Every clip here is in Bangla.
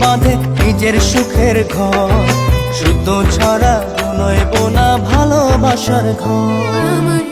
বাঁধে নিজের সুখের ঘর। শুদ্ধ ছাড়া নয় বোনা ভালোবাসার ঘর।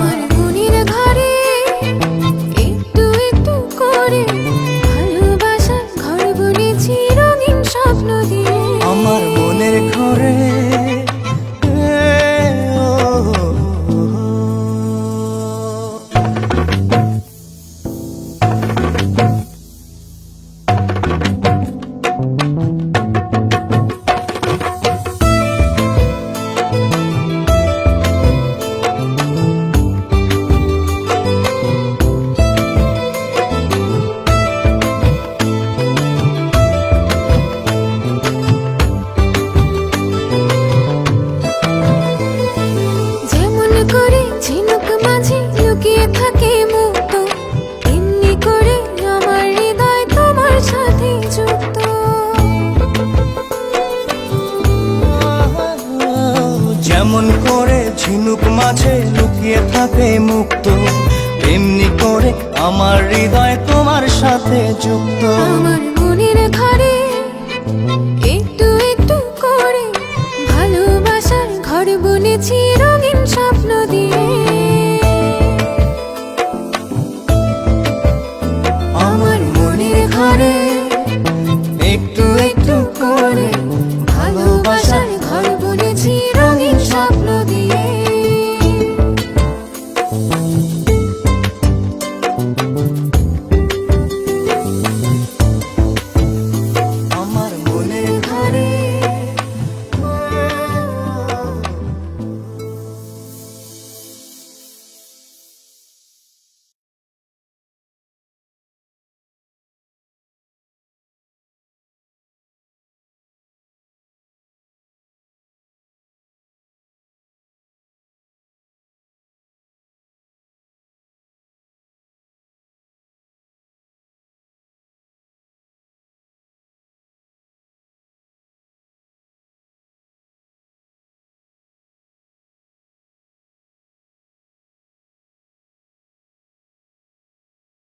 যেমন করে ঝিনুক মাঝে লুকিয়ে থাকে মুক্ত। এমনি করে আমার হৃদয় তোমার সাথে যুক্ত। আমার মনের ঘরে একটু একটু করে ভালোবাসার ঘর বুনেছি রঙিন স্বপ্ন দিয়ে।